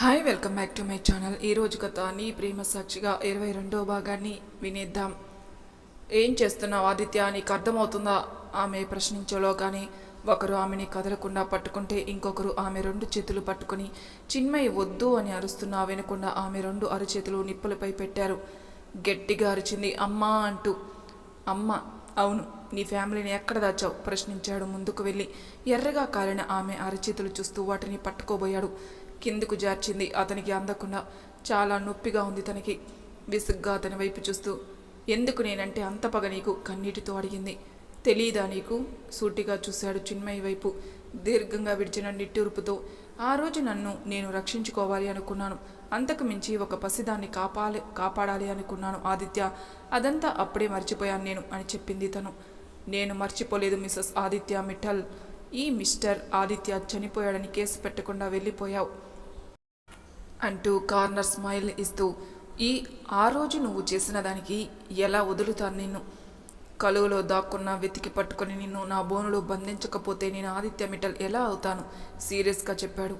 Hi welcome back to my channel. ఈరోజు కథ నీ ప్రేమ సాక్షిగా ఇరవై రెండో భాగాన్ని వినేద్దాం. ఏం చేస్తున్నావు ఆదిత్య? నీకు అర్థమవుతుందా? ఆమె ప్రశ్నించలో కానీ ఒకరు ఆమెని కదలకుండా పట్టుకుంటే ఇంకొకరు ఆమె రెండు చేతులు పట్టుకుని చిన్మయి వద్దు అని అరుస్తున్నా వినకుండా ఆమె రెండు అరచేతులు నిప్పులపై పెట్టారు. గట్టిగా అరిచింది అమ్మా అంటూ. అమ్మ అవును నీ ఫ్యామిలీని ఎక్కడ దాచావు? ప్రశ్నించాడు ముందుకు వెళ్ళి. ఎర్రగా కాలిన ఆమె అరచేతులు చూస్తూ వాటిని పట్టుకోబోయాడు. కిందకు జార్చింది అతనికి అందకుండా. చాలా నొప్పిగా ఉంది తనకి. విసుగ్గా అతని వైపు చూస్తూ ఎందుకు నేనంటే అంత పగ నీకు? కన్నీటితో అడిగింది. తెలీదా నీకు? సూటిగా చూశాడు చిన్మయి వైపు. దీర్ఘంగా విడిచిన నిట్టూర్పుతో ఆ రోజు నన్ను నేను రక్షించుకోవాలి అనుకున్నాను. అంతకు మించి ఒక పసిదాన్ని కాపాలి కాపాడాలి అనుకున్నాను ఆదిత్య. అదంతా అప్పుడే మర్చిపోయాను నేను అని చెప్పింది తను. నేను మర్చిపోలేదు మిస్సెస్ ఆదిత్య మిఠల్ ఈ మిస్టర్ ఆదిత్య చనిపోయాడని కేసు పెట్టకుండా వెళ్ళిపోయావు అంటూ కార్నర్ స్మైల్ ఇస్తూ ఈ ఆ రోజు నువ్వు చేసిన దానికి ఎలా వదులుతాను నిన్ను? కలువలో దాక్కున్న వెతికి పట్టుకొని నిన్ను నా బోనులో బంధించకపోతే నేను ఆదిత్య మిఠల్ ఎలా అవుతాను? సీరియస్గా చెప్పాడు.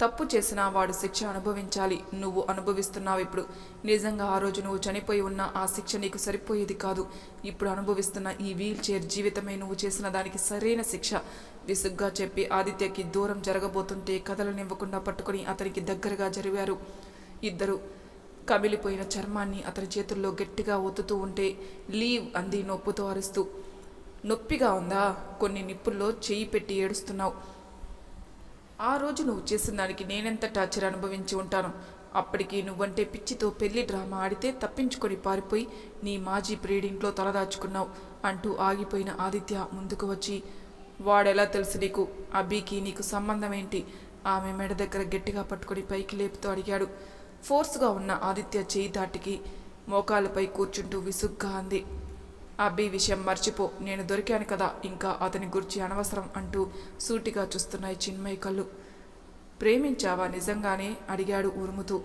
తప్పు చేసినా వాడు శిక్ష అనుభవించాలి. నువ్వు అనుభవిస్తున్నావు ఇప్పుడు. నిజంగా ఆ రోజు నువ్వు చనిపోయి ఉన్న ఆ శిక్ష నీకు సరిపోయేది కాదు. ఇప్పుడు అనుభవిస్తున్న ఈ వీల్ చైర్ జీవితమే నువ్వు చేసిన దానికి సరైన శిక్ష. విసుగ్గా చెప్పి ఆదిత్యకి దూరం జరగబోతుంటే కథలనివ్వకుండా పట్టుకొని అతనికి దగ్గరగా జరిగారు ఇద్దరు కమిలిపోయిన చర్మాన్ని అతని చేతుల్లో గట్టిగా ఒత్తుతూ ఉంటే లీవ్ అంది నొప్పుతో అరుస్తూ. నొప్పిగా ఉందా? కొన్ని నిప్పుల్లో చేయి పెట్టి ఏడుస్తున్నావు. ఆ రోజు నువ్వు చేసిన దానికి నేనెంత టార్చర్ అనుభవించి ఉంటాను అప్పటికి నువ్వంటే పిచ్చితో పెళ్ళి డ్రామా ఆడితే తప్పించుకొని పారిపోయి నీ మాజీ ప్రీడింగ్లో తలదాచుకున్నావు అంటూ ఆగిపోయిన ఆదిత్య ముందుకు వచ్చి వాడెలా తెలుసు నీకు? అబ్బీకి నీకు సంబంధం ఏంటి? ఆమె మెడ దగ్గర గట్టిగా పట్టుకొని పైకి లేపుతూ అడిగాడు. ఫోర్స్గా ఉన్న ఆదిత్య చేయి దాటికి మోకాలపై కూర్చుంటూ విసుగ్గా అంది. అబ్బి విషయం మర్చిపో. నేను దొరికాను కదా. ఇంకా అతని గురించి అనవసరం అంటూ సూటిగా చూస్తున్నాయి చిన్మయ్య కళ్ళు. ప్రేమించావా నిజంగానే? అడిగాడు ఉరుముతూ.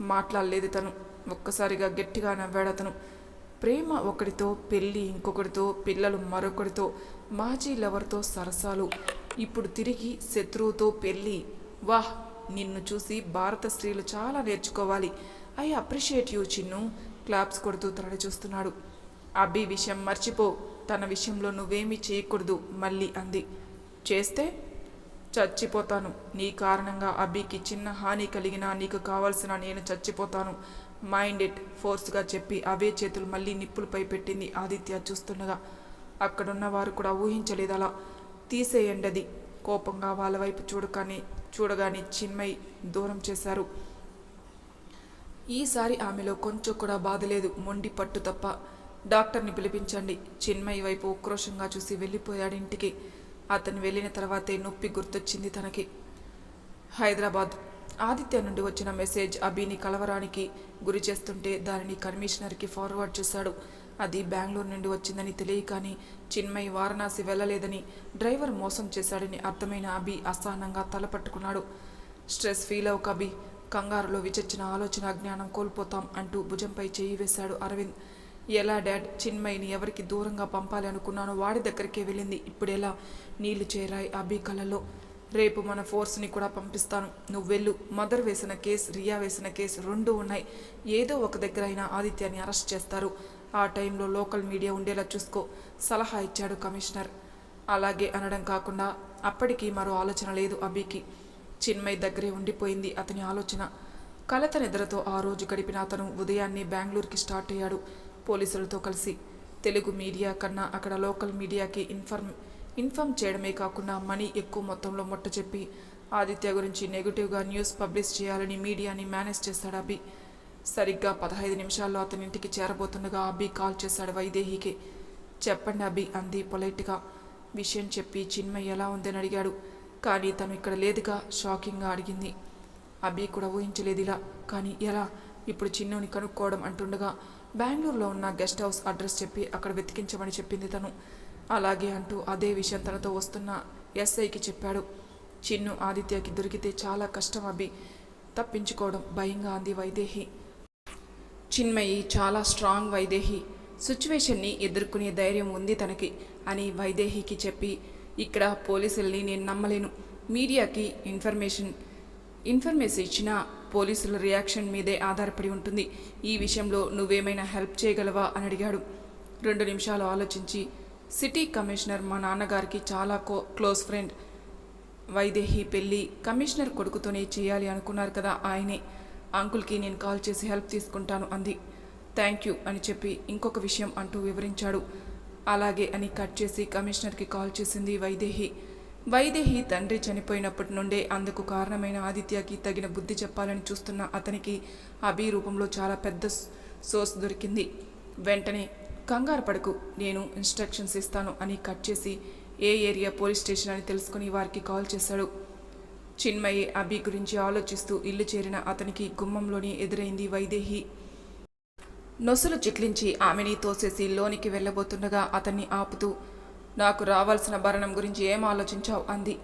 మాట్లాడలేదు తను. ఒక్కసారిగా గట్టిగా నవ్వాడు అతను. ప్రేమ ఒకడితో పెళ్ళి ఇంకొకటితో పిల్లలు మరొకడితో మాజీ లవర్తో సరసాలు. ఇప్పుడు తిరిగి శత్రువుతో పెళ్ళి. వాహ్! నిన్ను చూసి భారత స్త్రీలు చాలా నేర్చుకోవాలి. I appreciate you Chinnu. Claps కొడుతూ తరలి చూస్తున్నాడు అబ్బి విషయం మర్చిపో తన విషయంలో నువ్వేమీ చేయకూడదు మళ్ళీ అంది. చేస్తే చచ్చిపోతాను. నీ కారణంగా అబ్బికి చిన్న హాని కలిగినా నీకు కావలసిన నేను చచ్చిపోతాను. మైండ్ ఇట్ ఫోర్స్గా చెప్పి అవే చేతులు మళ్ళీ నిప్పులపై పెట్టింది ఆదిత్య చూస్తుండగా. అక్కడున్న వారు కూడా ఊహించలేదు అలా తీసేయండది. కోపంగా వాళ్ళ వైపు చూడగానే చూడగానే చిన్మయి దూరం చేశారు. ఈసారి ఆమెలో కొంచెం కూడా బాధ లేదు మొండి పట్టు తప్ప డాక్టర్ని పిలిపించండి. చిన్మయి వైపు ఉక్రోషంగా చూసి వెళ్ళిపోయాడు ఇంటికి. అతను వెళ్ళిన తర్వాతే నొప్పి గుర్తొచ్చింది తనకి. హైదరాబాద్. ఆదిత్య నుండి వచ్చిన మెసేజ్ అభిని కలవరానికి గురి చేస్తుంటే దానిని కమిషనర్కి ఫార్వర్డ్ చేశాడు. అది బెంగళూరు నుండి వచ్చిందని తెలియకాని చిన్మయి వారణాసి వెళ్ళలేదని డ్రైవర్ మోసం చేశాడని అర్థమైన అభి అసహనంగా తలపట్టుకున్నాడు స్ట్రెస్ ఫీల్ అవ్వక అభి. కంగారులో విచచ్చిన ఆలోచన జ్ఞానం కోల్పోతాం అంటూ భుజంపై చేయి వేశాడు అరవింద్. ఎలా డాడ్ చిన్మయిని ఎవరికి దూరంగా పంపాలి అనుకున్నానో వాడి దగ్గరికే వెళ్ళింది. ఇప్పుడెలా నీళ్ళు చేరాయి అభి కళలో రేపు మన ఫోర్స్ని కూడా పంపిస్తాను. నువ్వు వెళ్ళు. మదర్ వేసిన కేసు రియా వేసిన కేసు రెండు ఉన్నాయి. ఏదో ఒక దగ్గర అయినా ఆదిత్యాన్ని అరెస్ట్ చేస్తారు. ఆ టైంలో లోకల్ మీడియా ఉండేలా చూసుకో. సలహా ఇచ్చాడు కమిషనర్. అలాగే అనడం కాకుండా అప్పటికి మరో ఆలోచన లేదు అభికి చిన్మయ్ దగ్గరే ఉండిపోయింది అతని ఆలోచన. కలత నిద్రతో ఆ రోజు గడిపిన అతను ఉదయాన్నే బెంగళూరుకి స్టార్ట్ అయ్యాడు. పోలీసులతో కలిసి తెలుగు మీడియా కన్నా అక్కడ లోకల్ మీడియాకి ఇన్ఫర్మ్ ఇన్ఫామ్ చేయడమే కాకుండా మనీ ఎక్కువ మొత్తంలో మొట్ట చెప్పి ఆదిత్య గురించి నెగిటివ్గా న్యూస్ పబ్లిష్ చేయాలని మీడియాని మేనేజ్ చేశాడు అభి? సరిగ్గా పదహైదు నిమిషాల్లో అతని ఇంటికి చేరబోతుండగా అభి కాల్ చేశాడు వైదేహికి. చెప్పండి అభి అంది పొలైట్గా. విషయం చెప్పి చిన్మయ్ ఎలా ఉందని అడిగాడు. కానీ తను ఇక్కడ లేదుగా షాకింగ్గా అడిగింది. అభి కూడా ఊహించలేదు ఇలా. కానీ ఎలా? ఇప్పుడు చిన్నుని కనుక్కోవడం అంటుండగా బెంగళూరులో ఉన్న గెస్ట్ హౌస్ అడ్రస్ చెప్పి అక్కడ వెతికించమని చెప్పింది తను. అలాగే అంటూ అదే విషయం తనతో వస్తున్న ఎస్ఐకి చెప్పాడు. చిన్ను ఆదిత్యకి దొరికితే చాలా కష్టం అభి. తప్పించుకోవడం భయంగా అంది వైదేహి. చిన్మయి చాలా స్ట్రాంగ్ వైదేహి. సిచ్యువేషన్ని ఎదుర్కొనే ధైర్యం ఉంది తనకి అని వైదేహికి చెప్పి ఇక్కడ పోలీసుల్ని నేను నమ్మలేను. మీడియాకి ఇన్ఫర్మేషన్ ఇన్ఫర్మేషన్ ఇచ్చినా పోలీసుల రియాక్షన్ మీదే ఆధారపడి ఉంటుంది. ఈ విషయంలో నువ్వేమైనా హెల్ప్ చేయగలవా అని అడిగాడు. రెండు నిమిషాలు ఆలోచించి సిటీ కమిషనర్ మా నాన్నగారికి చాలా కో క్లోజ్ ఫ్రెండ్. వైదేహి పెళ్ళి కమిషనర్ కొడుకుతోనే చేయాలి అనుకున్నారు కదా ఆయనే. అంకుల్కి నేను కాల్ చేసి హెల్ప్ తీసుకుంటాను అంది. థ్యాంక్ యూ అని చెప్పి ఇంకొక విషయం అంటూ వివరించాడు. అలాగే అని కట్ చేసి కమిషనర్కి కాల్ చేసింది వైదేహి. వైదేహి తండ్రి చనిపోయినప్పటి నుండే అందుకు కారణమైన ఆదిత్యకి తగిన బుద్ధి చెప్పాలని చూస్తున్న అతనికి అభి రూపంలో చాలా పెద్ద సోర్స్ దొరికింది. వెంటనే కంగారు పడకు నేను ఇన్స్ట్రక్షన్స్ ఇస్తాను అని కట్ చేసి ఏ ఏరియా పోలీస్ స్టేషన్ అని తెలుసుకుని వారికి కాల్ చేశాడు. చిన్మయి అభి గురించి ఆలోచిస్తూ ఇల్లు చేరిన అతనికి గుమ్మంలోని ఎదురైంది వైదేహి. నొసలు చిట్లించి ఆమెని తోసేసి లోనికి వెళ్ళబోతుండగా అతన్ని ఆపుతూ నాకు రావాల్సిన భరణం గురించి ఏం ఆలోచించావు? అంది.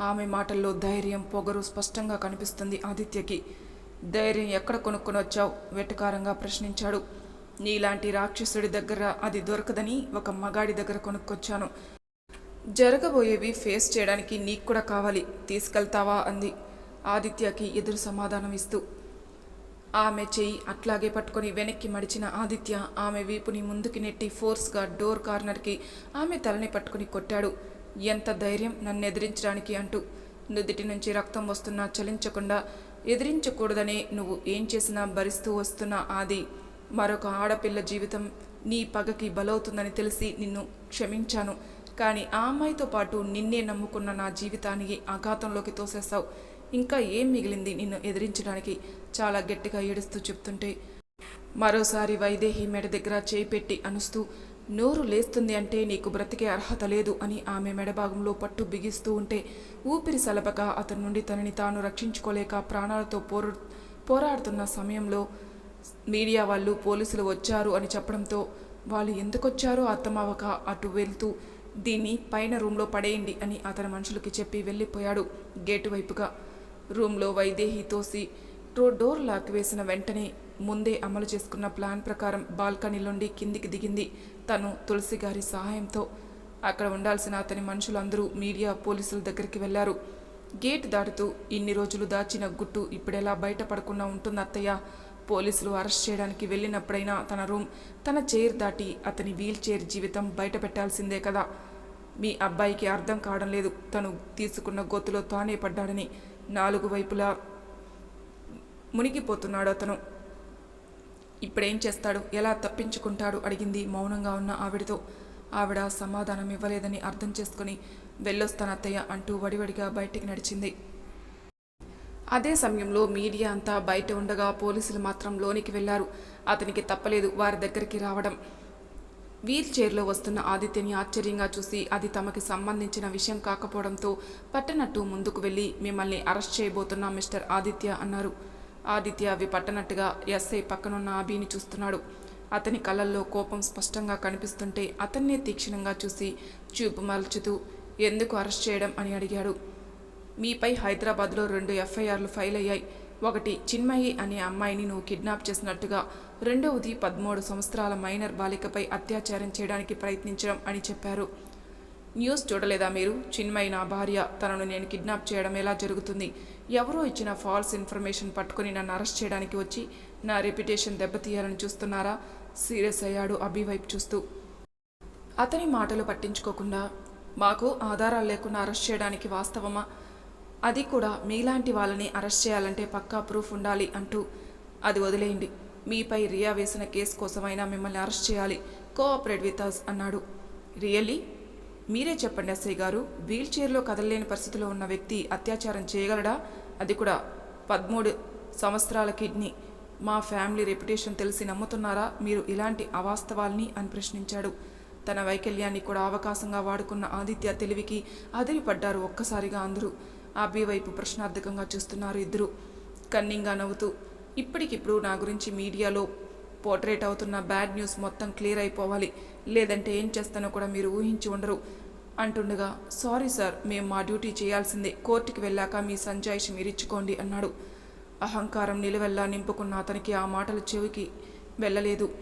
ఆమె మాటల్లో ధైర్యం పొగరు స్పష్టంగా కనిపిస్తుంది ఆదిత్యకి. ధైర్యం ఎక్కడ కొనుక్కొని వచ్చావు వెటకారంగా ప్రశ్నించాడు. నీలాంటి రాక్షసుడి దగ్గర అది దొరకదని ఒక మగాడి దగ్గర కొనుక్కొచ్చాను. జరగబోయేవి ఫేస్ చేయడానికి నీకు కూడా కావాలి. తీసుకెళ్తావా? అంది. ఆదిత్యకి ఎదురు సమాధానం ఇస్తూ ఆమె చెయ్యి అట్లాగే పట్టుకొని వెనక్కి మడిచిన ఆదిత్య ఆమె వీపుని ముందుకి నెట్టి ఫోర్స్గా డోర్ కార్నర్కి ఆమె తలని పట్టుకుని కొట్టాడు. ఎంత ధైర్యం నన్ను ఎదిరించడానికి అంటూ నుదుటి నుంచి రక్తం వస్తున్నా చలించకుండా ఎదిరించకూడదనే నువ్వు ఏం చేసినా భరిస్తూ వస్తున్న ఆది. మరొక ఆడపిల్ల జీవితం నీ పగకి బలవుతుందని తెలిసి నిన్ను క్షమించాను. కానీ ఆ అమ్మాయితో పాటు నిన్నే నమ్ముకున్న నా జీవితానికి ఆఘాతంలోకి తోసేస్తావు ఇంకా ఏం మిగిలింది నిన్ను ఎదిరించడానికి? చాలా గట్టిగా ఏడుస్తూ చెప్తుంటే మరోసారి వైదేహి మెడ దగ్గర చేయి పెట్టి అనుస్తూ నోరు లేస్తుంది అంటే నీకు బ్రతికే అర్హత లేదు అని ఆమె మెడభాగంలో పట్టు బిగిస్తూ ఉంటే ఊపిరి సలపక అతని నుండి తనని తాను రక్షించుకోలేక ప్రాణాలతో పోరు పోరాడుతున్న సమయంలో మీడియా వాళ్ళు పోలీసులు వచ్చారు అని చెప్పడంతో వాళ్ళు ఎందుకొచ్చారో అర్థమవక అటు వెళ్తూ దీన్ని పైన రూమ్లో పడేయండి అని అతని మనుషులకి చెప్పి వెళ్ళిపోయాడు గేటు వైపుగా. రూమ్లో వైదేహి తోసి డోర్ లాక్ వేసిన వెంటనే ముందే అమలు చేసుకున్న ప్లాన్ ప్రకారం బాల్కనీలోండి కిందికి దిగింది తను తులసి గారి సహాయంతో. అక్కడ ఉండాల్సిన అతని మనుషులందరూ మీడియా పోలీసుల దగ్గరికి వెళ్ళారు. గేట్ దాటుతూ ఇన్ని రోజులు దాచిన గుట్టు ఇప్పుడెలా బయటపడకుండా ఉంటుంది అత్తయ్య? పోలీసులు అరెస్ట్ చేయడానికి వెళ్ళినప్పుడైనా తన రూమ్ తన చైర్ దాటి అతని వీల్ చైర్ జీవితం బయట పెట్టాల్సిందే కదా? మీ అబ్బాయికి అర్థం కావడం లేదు. తను తీసుకున్న గొత్తులో తానే పడ్డాడని నాలుగు వైపులా మునిగిపోతున్నాడు అతను. ఇప్పుడేం చేస్తాడు? ఎలా తప్పించుకుంటాడు? అడిగింది మౌనంగా ఉన్న ఆవిడతో. ఆవిడ సమాధానం ఇవ్వలేదని అర్థం చేసుకుని వెళ్ళొస్తానత్తయ్య అంటూ వడివడిగా బయటికి నడిచింది. అదే సమయంలో మీడియా అంతా బయట ఉండగా పోలీసులు మాత్రం లోనికి వెళ్ళారు. అతనికి తప్పలేదు వారి దగ్గరికి రావడం. వీల్ చైర్లో వస్తున్న ఆదిత్యని ఆశ్చర్యంగా చూసి అది తమకి సంబంధించిన విషయం కాకపోవడంతో పట్టనట్టు ముందుకు వెళ్ళి మిమ్మల్ని అరెస్ట్ చేయబోతున్నా మిస్టర్ ఆదిత్య అన్నారు. ఆదిత్య అవి పట్టనట్టుగా ఎస్ఐ పక్కనున్న అభిని చూస్తున్నాడు. అతని కళ్ళల్లో కోపం స్పష్టంగా కనిపిస్తుంటే అతన్నే తీక్షణంగా చూసి చూపు మలుచుతూ ఎందుకు అరెస్ట్ చేయడం? అని అడిగాడు. మీపై హైదరాబాద్లో రెండు ఎఫ్ఐఆర్లు ఫైల్ అయ్యాయి ఒకటి చిన్మయి అనే అమ్మాయిని నువ్వు కిడ్నాప్ చేసినట్టుగా రెండవది పదమూడు సంవత్సరాల మైనర్ బాలికపై అత్యాచారం చేయడానికి ప్రయత్నించడం అని చెప్పారు. న్యూస్ చూడలేదా మీరు? చిన్మయి నా భార్య తనను నేను కిడ్నాప్ చేయడం ఎలా జరుగుతుంది? ఎవరో ఇచ్చిన ఫాల్స్ ఇన్ఫర్మేషన్ పట్టుకుని నన్ను అరెస్ట్ చేయడానికి వచ్చి నా రెప్యుటేషన్ దెబ్బతీయాలని చూస్తున్నారా? సీరియస్ అయ్యాడు అభి వైపు చూస్తూ. అతని మాటలు పట్టించుకోకుండా మాకు ఆధారాలు లేకుండా అరెస్ట్ చేయడానికి వాస్తవమా? అది కూడా మీలాంటి వాళ్ళని అరెస్ట్ చేయాలంటే పక్కా ప్రూఫ్ ఉండాలి అంటూ అది వదిలేయండి. మీపై రియా వేసిన కేసు కోసమైనా మిమ్మల్ని అరెస్ట్ చేయాలి. కోఆపరేట్ విత్ అస్ అన్నాడు. రియల్లీ? మీరే చెప్పండి ఎస్ఐ గారు. వీల్ చైర్లో కదలలేని పరిస్థితిలో ఉన్న వ్యక్తి అత్యాచారం చేయగలడా? అది కూడా పదమూడు సంవత్సరాల కిడ్నీ. మా ఫ్యామిలీ రెప్యుటేషన్ తెలిసి నమ్ముతున్నారా? మీరు ఇలాంటి అవాస్తవాల్ని అని ప్రశ్నించాడు. తన వైకల్యాన్ని కూడా అవకాశంగా వాడుకున్న ఆదిత్య తెలివికి అదిరిపడ్డారు ఒక్కసారిగా అందరూ. అభి వైపు ప్రశ్నార్థకంగా చూస్తున్నారు ఇద్దరు. కన్నింగా నవ్వుతూ ఇప్పటికిప్పుడు నా గురించి మీడియాలో పోర్ట్రేట్ అవుతున్న బ్యాడ్ న్యూస్ మొత్తం క్లియర్ అయిపోవాలి. లేదంటే ఏం చేస్తానో కూడా మీరు ఊహించి ఉండరు. అంటుండగా సారీ సార్ మేము మా డ్యూటీ చేయాల్సిందే. కోర్టుకి వెళ్ళాక మీ సంజాయిషి మీరిచ్చుకోండి అన్నాడు. అహంకారం నిలువెల్లా నింపుకున్న అతనికి ఆ మాటలు చెవికి వెళ్ళలేదు.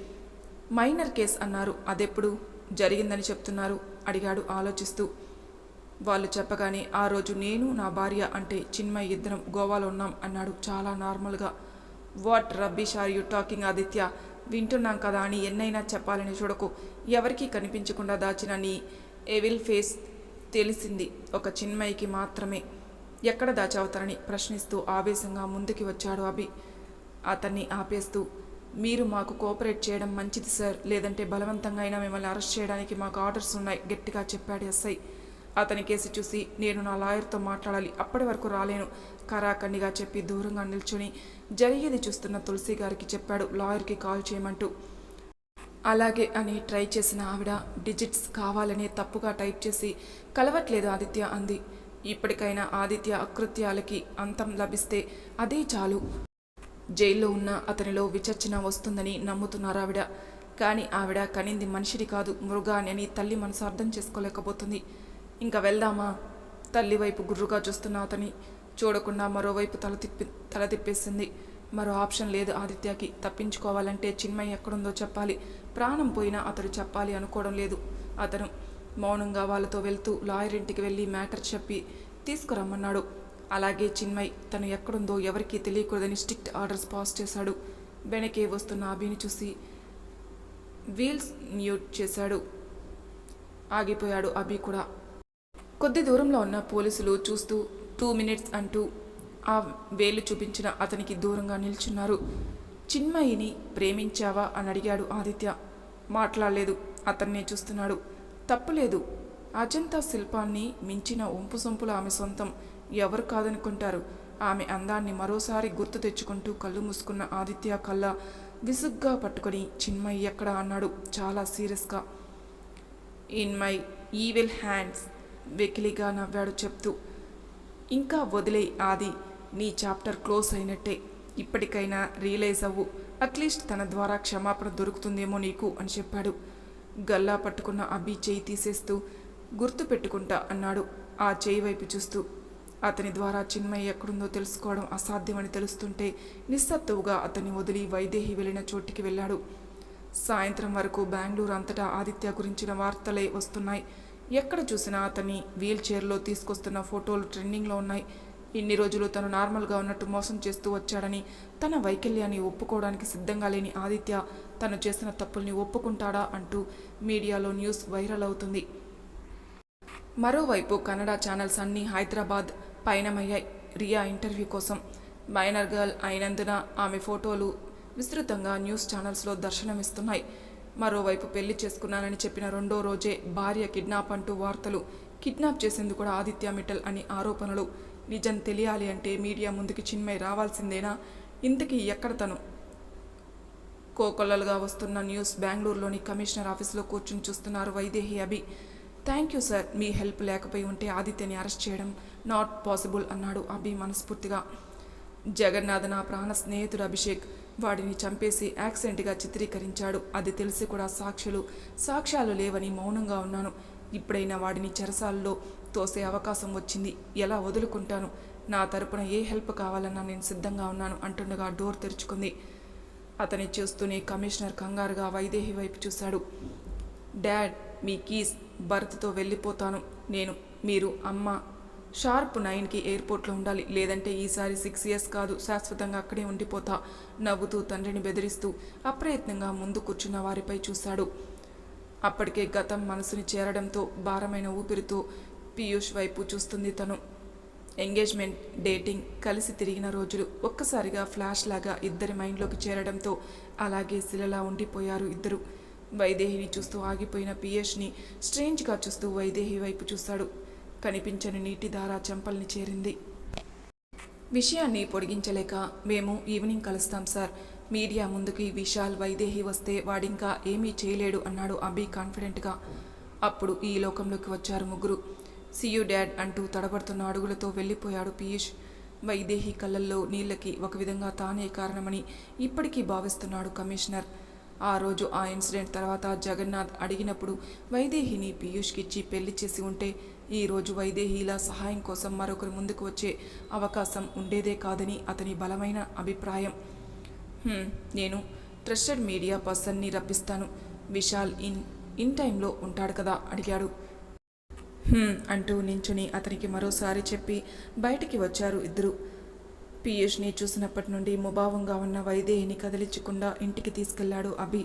మైనర్ కేస్ అన్నారు. అదెప్పుడు? జరిగిందని చెప్తున్నారు అడిగాడు ఆలోచిస్తూ. వాళ్ళు చెప్పగానే ఆ రోజు నేను నా భార్య అంటే చిన్మయ్ ఇద్దరం గోవాలో ఉన్నాం అన్నాడు చాలా నార్మల్గా. What rubbish are you talking Aditya? వింటున్నాం కదా అని ఎన్నైనా చెప్పాలని చూడకు. ఎవరికీ కనిపించకుండా దాచిన నీ ఎవిల్ ఫేస్ తెలిసింది ఒక చిన్మయికి మాత్రమే. ఎక్కడ దాచవుతారని ప్రశ్నిస్తూ ఆవేశంగా ముందుకి వచ్చాడు అభి. అతన్ని ఆపేస్తూ మీరు మాకు కోఆపరేట్ చేయడం మంచిది సార్. లేదంటే బలవంతంగా అయినా మిమ్మల్ని అరెస్ట్ చేయడానికి మాకు ఆర్డర్స్ ఉన్నాయి గట్టిగా చెప్పాడు ఎస్ఐ. అతని కేసు చూసి నేను నా లాయర్తో మాట్లాడాలి అప్పటి వరకు రాలేను. కరాఖండిగా చెప్పి దూరంగా నిల్చుని జరిగేది చూస్తున్న తులసి గారికి చెప్పాడు లాయర్కి కాల్ చేయమంటూ. అలాగే అని ట్రై చేసిన ఆవిడ డిజిట్స్ కావాలని తప్పుగా టైప్ చేసి కలవట్లేదు ఆదిత్య అంది. ఇప్పటికైనా ఆదిత్య అకృత్యాలకి అంతం లభిస్తే అదే చాలు. జైల్లో ఉన్న అతనిలో విచర్చన వస్తుందని నమ్ముతున్నారు ఆవిడ. కానీ ఆవిడ కనింది మనిషిని కాదు మృగాని అని తల్లి మనసు అర్థం చేసుకోలేకపోతుంది. ఇంకా వెళ్దామా? తల్లి వైపు గుర్రుగా చూస్తున్న అతని చూడకుండా మరోవైపు తల తిప్పి తల తిప్పేసింది. మరో ఆప్షన్ లేదు ఆదిత్యకి. తప్పించుకోవాలంటే చిన్మయ్య ఎక్కడుందో చెప్పాలి. ప్రాణం పోయినా అతడు చెప్పాలి అనుకోవడం లేదు. అతను మౌనంగా వాళ్ళతో వెళ్తూ లాయర్ ఇంటికి వెళ్ళి మ్యాటర్ చెప్పి తీసుకురమ్మన్నాడు. అలాగే చిన్మయ్ తను ఎక్కడుందో ఎవరికీ తెలియకూడదని స్ట్రిక్ట్ ఆర్డర్స్ పాస్ చేశాడు. వెనకే వస్తున్న అభిని చూసి వీల్స్ మ్యూట్ చేశాడు. ఆగిపోయాడు అభి కూడా. కొద్ది దూరంలో ఉన్న పోలీసులు చూస్తూ టూ మినిట్స్ అంటూ ఆ వేలు చూపించిన అతనికి దూరంగా నిల్చున్నారు. చిన్మయిని ప్రేమించావా? అని అడిగాడు ఆదిత్య. మాట్లాడలేదు. అతన్నే చూస్తున్నాడు. తప్పులేదు. అజంతా శిల్పాన్ని మించిన ఒంపు సొంపుల ఆమె సొంతం. ఎవరు కాదనుకుంటారు? ఆమె అందాన్ని మరోసారి గుర్తు తెచ్చుకుంటూ కళ్ళు మూసుకున్న ఆదిత్య కళ్ళ విసుగ్గా పట్టుకొని చిన్మయి ఎక్కడ? అన్నాడు చాలా సీరియస్గా. In my evil hands. వెకిలిగా నవ్వాడు చెప్తూ ఇంకా వదిలే ఆది నీ చాప్టర్ క్లోజ్ అయినట్టే. ఇప్పటికైనా రియలైజ్ అవ్వు. అట్లీస్ట్ తన ద్వారా క్షమాపణ దొరుకుతుందేమో నీకు అని చెప్పాడు. గల్లా పట్టుకున్న అబ్బి చేయి తీసేస్తూ గుర్తు పెట్టుకుంటా అన్నాడు ఆ చేయి వైపు చూస్తూ. అతని ద్వారా చిన్మయ్య ఎక్కడుందో తెలుసుకోవడం అసాధ్యమని తెలుస్తుంటే నిస్సత్తువుగా అతన్ని వదిలి వైదేహి వెళ్ళిన చోటికి వెళ్ళాడు. సాయంత్రం వరకు బెంగళూరు అంతటా ఆదిత్య గురించిన వార్తలే వస్తున్నాయి. ఎక్కడ చూసినా అతన్ని వీల్ చైర్లో తీసుకొస్తున్న ఫోటోలు ట్రెండింగ్లో ఉన్నాయి. ఇన్ని రోజులు తను నార్మల్గా ఉన్నట్టు మోసం చేస్తూ వచ్చాడని తన వైకల్యాన్ని ఒప్పుకోవడానికి సిద్ధంగా లేని ఆదిత్య తను చేసిన తప్పుల్ని ఒప్పుకుంటాడా అంటూ మీడియాలో న్యూస్ వైరల్ అవుతుంది. మరోవైపు కన్నడ ఛానల్స్ అన్నీ హైదరాబాద్ పయనమయ్యాయి. రియా ఇంటర్వ్యూ కోసం మైనర్ గర్ల్ అయినందున ఆమె ఫోటోలు విస్తృతంగా న్యూస్ ఛానల్స్లో దర్శనమిస్తున్నాయి. మరోవైపు పెళ్ళి చేసుకున్నానని చెప్పిన రెండో రోజే భార్య కిడ్నాప్ అంటూ వార్తలు. కిడ్నాప్ చేసేందుకు కూడా ఆదిత్య మిట్టల్ అని ఆరోపణలు. నిజం తెలియాలి అంటే మీడియా ముందుకి చిన్మయ్ రావాల్సిందేనా? ఇంతకీ ఎక్కడ తను? కోకొల్లలుగా వస్తున్న న్యూస్ బెంగళూరులోని కమిషనర్ ఆఫీసులో కూర్చుని చూస్తున్నారు Vaidehi Abhi. Thank you sir me help లేకపోయి ఉంటే ఆదిత్యని అరెస్ట్ చేయడం నాట్ పాసిబుల్ అన్నాడు అభి మనస్ఫూర్తిగా. జగన్నాథ్ నా ప్రాణ స్నేహితుడు అభిషేక్. వాడిని చంపేసి యాక్సిడెంట్గా చిత్రీకరించాడు. అది తెలిసి కూడా సాక్షులు సాక్ష్యాలు లేవని మౌనంగా ఉన్నాను. ఇప్పుడైనా వాడిని చెరసాలలో తోసే అవకాశం వచ్చింది. ఎలా వదులుకుంటాను? నా తరపున ఏ హెల్ప్ కావాలన్నా నేను సిద్ధంగా ఉన్నాను అంటుండగా డోర్ తెరుచుకుంది. అతని చూస్తూనే కమిషనర్ కంగారుగా వైదేహి వైపు చూశాడు. డాడ్ మీ కీస్ భర్తతో వెళ్ళిపోతాను. నేను మీరు అమ్మ షార్ప్ నైన్కి ఎయిర్పోర్ట్లో ఉండాలి. లేదంటే ఈసారి సిక్స్ ఇయర్స్ కాదు శాశ్వతంగా అక్కడే ఉండిపోతా నవ్వుతూ తండ్రిని బెదిరిస్తూ అప్రయత్నంగా ముందు కూర్చున్న వారిపై చూశాడు. అప్పటికే గతం మనసుని చేరడంతో భారమైన ఊపిరితో పీయూష్ వైపు చూస్తుంది తను. ఎంగేజ్మెంట్ డేటింగ్ కలిసి తిరిగిన రోజులు ఒక్కసారిగా ఫ్లాష్ లాగా ఇద్దరి మైండ్లోకి చేరడంతో అలాగే శిలలా ఉండిపోయారు ఇద్దరు. వైదేహిని చూస్తూ ఆగిపోయిన పియేష్ని స్ట్రేంజ్గా చూస్తూ వైదేహి వైపు చూశాడు. కనిపించని నీటి ధార చెంపల్ని చేరింది. విషయాన్ని పొడిగించలేక మేము ఈవినింగ్ కలుస్తాం సార్. మీడియా ముందుకి విశాల్ వైదేహి వస్తే వాడింకా ఏమీ చేయలేడు అన్నాడు అభి కాన్ఫిడెంట్గా. అప్పుడు ఈ లోకంలోకి వచ్చారు ముగ్గురు. సియు డాడ్ అంటూ తడబడుతున్న అడుగులతో వెళ్ళిపోయాడు పీయూష్. వైదేహి కళ్ళల్లో నీళ్ళకి ఒక విధంగా తానే కారణమని ఇప్పటికీ భావిస్తున్నాడు కమిషనర్. ఆ రోజు ఆ ఇన్సిడెంట్ తర్వాత జగన్నాథ్ అడిగినప్పుడు వైదేహిని పీయూష్కిచ్చి పెళ్ళి చేసి ఉంటే ఈరోజు వైదేహీల సహాయం కోసం మరొకరు ముందుకు వచ్చే అవకాశం ఉండేదే కాదని అతని బలమైన అభిప్రాయం. నేను ట్రస్టెడ్ మీడియా పర్సన్ని రప్పిస్తాను. విశాల్ ఇన్ ఇన్ టైంలో ఉంటాడు కదా అడిగాడు. అంటూ నించుని అతనికి మరోసారి చెప్పి బయటికి వచ్చారు ఇద్దరు. పీయూష్ని చూసినప్పటి నుండి ముభావంగా ఉన్న వైదేహిని కదిలించకుండా ఇంటికి తీసుకెళ్ళాడు అభి.